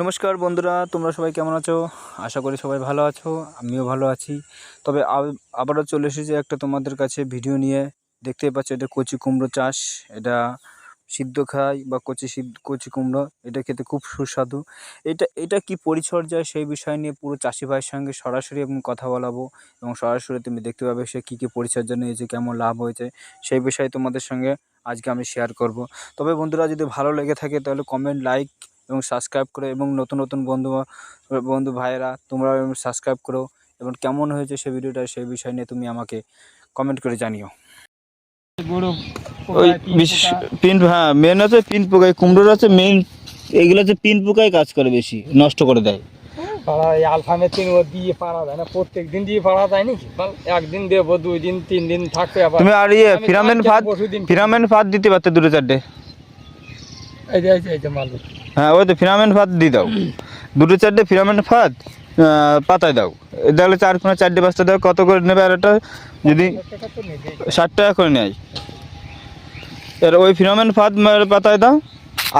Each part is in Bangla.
নমস্কার বন্ধুরা, তোমরা সবাই কেমন আছো? আশা করি সবাই ভালো আছো, আমিও ভালো আছি। তবে আবারও চলে এসেছি একটা তোমাদের কাছে ভিডিও নিয়ে। দেখতেই পাচ্ছ এটা কচি কুমড়ো চাষ। এটা সিদ্ধ খাই বা কচি সিদ্ধ, কচি কুমড়ো, এটা খেতে খুব সুস্বাদু। এটা এটা কি পরিচর্যা সেই বিষয় নিয়ে পুরো চাষি ভাইয়ের সঙ্গে সরাসরি আমি কথা বলাবো। এবং সরাসরি তুমি দেখতে পাবে সে কী কী পরিচর্যা নিয়েছে, কেমন লাভ হয়েছে। সেই বিষয়ে তোমাদের সঙ্গে আজকে আমি শেয়ার করব। তবে বন্ধুরা, যদি ভালো লেগে থাকে তাহলে কমেন্ট লাইক এবং সাবস্ক্রাইব করো এবং নতুন নতুন বন্ধু বন্ধু ভাইয়েরা তোমরা সাবস্ক্রাইব করো এবং কেমন হয়েছে সেই ভিডিওটা সেই বিষয় নিয়ে তুমি আমাকে কমেন্ট করে জানিও। ওই বিশেষ পিন হ্যাঁ মেন হচ্ছে পিন পোকায় কুমড়োর হচ্ছে মেন এইগুলো হচ্ছে পিন পোকায় কাজ করে বেশি নষ্ট করে দেয়। ও দিয়ে পাড়া যায় না প্রত্যেক দিন দিয়ে পাড়া যায় নাকি? বল, একদিন দেবো দুই দিন তিন দিন থাকবে আবার। তুমি আর ইয়ে ফিরামেন ফাঁদ ফিরামেন ফাঁদ দিতে পারতে দুটো চারটে। হ্যাঁ ওই তো ফিরামেন ফাঁদ দিয়ে দাও। দুটো চারটে ফিরামেন ফাঁদ পাতায় দাও। তাহলে চার কোনা চারটে পাঁচটা দাও কত করে নেবে আর একটা যদি। ষাট টাকা করে নেয়। এর ওই ফিনোমেন ফাঁদ পাতায় দাও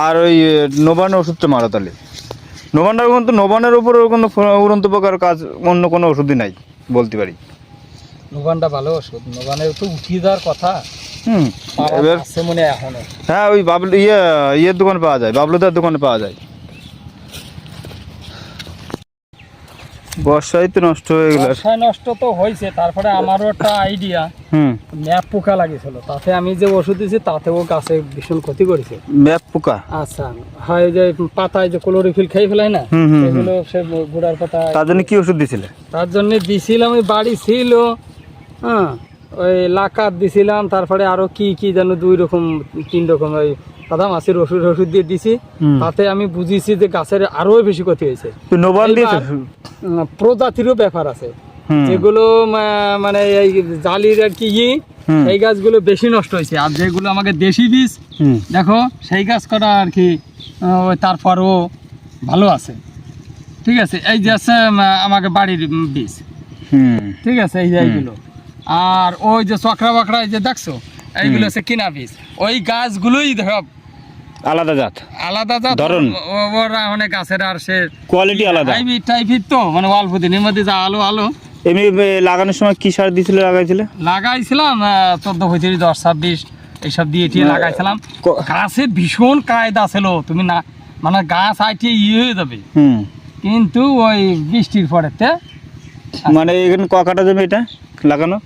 আর ওই নোবানের ওষুধটা মারো তাহলে। নোবানটার কিন্তু নোবানের উপর ওর কোনো উড়ন্ত প্রকার কাজ অন্য কোনো ওষুধই নাই বলতে পারি। নোবানটা ভালো ওষুধ। নোবানের তো উঠিয়ে দেওয়ার কথা। হুম। এবার? আছে মনে হয় এখনও। হ্যাঁ ওই বাবলু ইয়ে ইয়ের দোকানে পাওয়া যায় বাবলুদার দোকানে পাওয়া যায়। বর্ষায় তো নষ্ট হয়ে গেল। বর্ষায় নষ্ট তো হয়েছে তারপরে আমারও একটা আইডিয়া হুম। ম্যাপ পোকা লাগিয়েছিল তাতে আমি যে ওষুধ দিয়েছি তাতেও গাছে ভীষণ ক্ষতি করেছে। ম্যাপ পোকা? আচ্ছা হয় যে পাতায় যে ক্লোরোফিল খেয়ে ফেলাই না। সেগুলো সে গুড়ার পাতা তার জন্য কি ওষুধ দিছিলে? তার জন্য দিছিলাম ওই বাড়ি ছিল হ্যাঁ। ওই লাকাত দিছিলাম তারপরে আরও কি কি যেন দুই রকম তিন রকম ওই সাদা মাছের ওষুধ ওষুধ দিয়ে দিছি। তাতে আমি বুঝিয়েছি যে গাছের আরও বেশি ক্ষতি হয়েছে। প্রজাতিরও ব্যাপার আছে। যেগুলো মানে এই জালির আর কি ই গাছগুলো বেশি নষ্ট হয়েছে। আর যেগুলো আমাকে দেশি বীজ দেখো সেই গাছ করা আর কি তারপরও ভালো আছে। ঠিক আছে? এই যে আছে আমাকে বাড়ির বীজ। হুম। ঠিক আছে? এই যে এইগুলো। আর ওই যে চকরা বাকরা যে দেখছ? এইগুলো হচ্ছে কিনা বীজ। ওই গাছগুলোই দেখো আলাদা জাত। আলাদা জাত ধরন। ওরা অনেক গাছের আর সে কোয়ালিটি আলাদা। হাইব্রিড টাইপের তো মানে অল্প দিনের মধ্যে যা আলো আলো। এমনি লাগানোর সময় কি সার দিয়েছিলে লাগাইছিলে? লাগাইছিলাম চোদ্দ পঁয়ত্রিশ দশ ছাব্বিশ এইসব দিয়ে টিয়ে লাগাইছিলাম। গাছের ভীষণ কায়দা ছিল তুমি না মানে গাছ আইটিয়ে ইয়ে হয়ে যাবে। কিন্তু ওই বৃষ্টির পরেতে মানে এখানে ক কাটা জমি এটা লাগানো?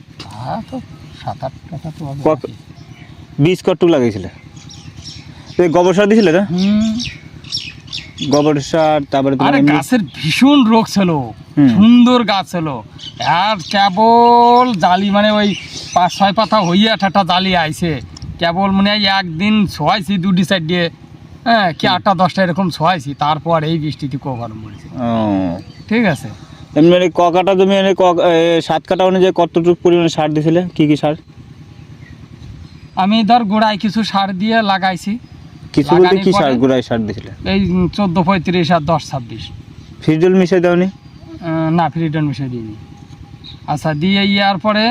তো সাত আট টাকা তো হবে ক- বীজ কটুক লাগাইছিলে এই গোবর সার দিছিলে না গোবর সার তারপরে আরে গাছের ভীষণ রোগ ছিল। সুন্দর গাছ ছিল। আর কেবল জালি মানে ওই পাঁচ ছয় পাতা হইয়া একটা জালি আইছে। কেবল মনে একদিন ছোয়াইছি দুটি সাইড দিয়ে। হ্যাঁ কি আটটা দশটা এরকম ছোয়াইছি। তারপর এই বৃষ্টিতে কভার মরেছে। ঠিক আছে? এমনি মানে ক কাটা জমি এনে ক সাত কাটা অনুযায়ী কতটুকু পরিমাণে সার দিছিলে কি কি সার? আমি ধর গোড়ায় কিছু সার দিয়ে লাগাইছি। কিছু বলতে কি সার গুড়াই সার দিছিলে এই চোদ্দ পঁয়ত্রিশ আর দশ ছাব্বিশ। ফিজল মিশাই দাওনি? না ফ্রিটন মিশিয়ে দিইনি। আচ্ছা দিয়ে ইয়ার পরে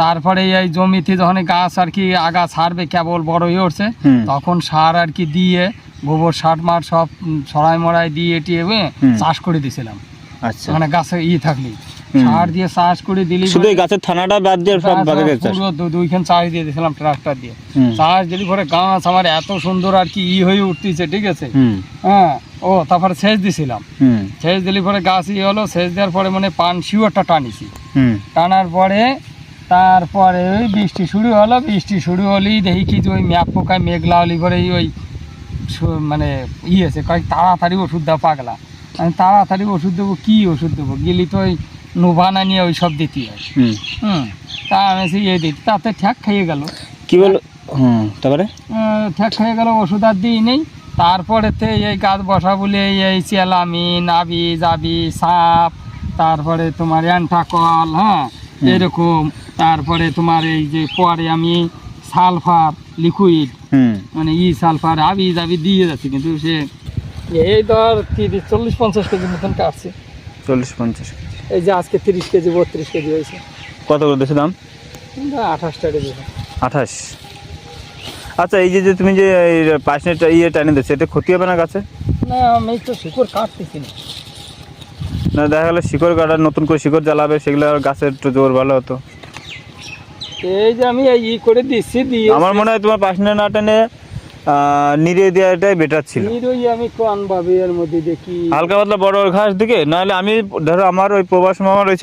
তারপরে এই জমিতে যখন গাছ আর কি আগা ছাড়বে কেবল বড় হয়ে উঠছে তখন সার আর কি দিয়ে গোবর সার মার সব ছড়াই মড়াই দিয়ে টিয়ে চাষ করে দিয়েছিলাম আচ্ছা। মানে গাছে ই থাকলি। সার দিয়ে চাষ করে দিলি শুধু গাছের থানাটা বাদ দিয়ে সব চাষ? দুইখান চাষ দিয়ে দিয়েছিলাম ট্রাক্টর দিয়ে। চাষ দিলি পরে গাছ আমার এত সুন্দর আর কি ই হয়ে উঠতেছে ঠিক আছে? হ্যাঁ ও তারপরে সেচ দিছিলাম। সেচ দিলি পরে গাছ ই হলো সেচ দেওয়ার পরে মানে পান শিওরটা টানিছি। টানার পরে তারপরে ওই বৃষ্টি শুরু হলো বৃষ্টি শুরু হলেই দেখি কি যে ওই ম্যাপ পোকায় মেঘলা হলি পরে ওই মানে ই আছে কয়েক তাড়াতাড়ি ওষুধ দেওয়া পাগলা। আমি তাড়াতাড়ি ওষুধ দেবো কী ওষুধ দেবো? গেলি তো ওই নোভানা নিয়ে ওই সব দিতে হয় হুম। তা আমি সেই ইয়ে দিই তাতে ঠ্যাক খাইয়ে গেল। কি বলো হুম তারপরে? ঠ্যাক খাইয়ে গেল ওষুধ আর দিই নেই। তারপরেতে এই গাছ বসা বলে এই চেলামি নাবি জাবি সাপ তারপরে তোমার অ্যান্টাকল হ্যাঁ এরকম। তারপরে তোমার এই যে পরে আমি সালফার লিকুইড মানে ই সালফার আবি জাবি দিয়ে যাচ্ছি কিন্তু সে এই ধর তিরিশ চল্লিশ পঞ্চাশ কেজি মতন কাটছে। চল্লিশ পঞ্চাশ এই যে আজকে তিরিশ কেজি বত্রিশ কেজি হয়েছে। কত করে দিয়েছে দাম? আঠাশ টাকা দেবে আঠাশ। আচ্ছা এই যে যে তুমি যে এই পাঁচনেট ইয়ে টানে দিচ্ছে এটা ক্ষতি হবে না গাছে? না আমি তো শিকড় কাটতেছি না। না দেখা গেলো শিকড় কাটার নতুন করে শিকড় জ্বালাবে সেগুলো গাছের একটু জোর ভালো হতো। এই যে আমি এই ই করে দিচ্ছি দিয়ে আমার মনে হয় তোমার পাশনে না টেনে নিড়ে দেওয়াটাই বেটার ছিল। নিরই আমি কোন ভাবে এর মধ্যে দেখি? হালকা পাতলা বড় ঘাস দিকে নাহলে আমি ধরো আমার ওই প্রবাস মামার ওই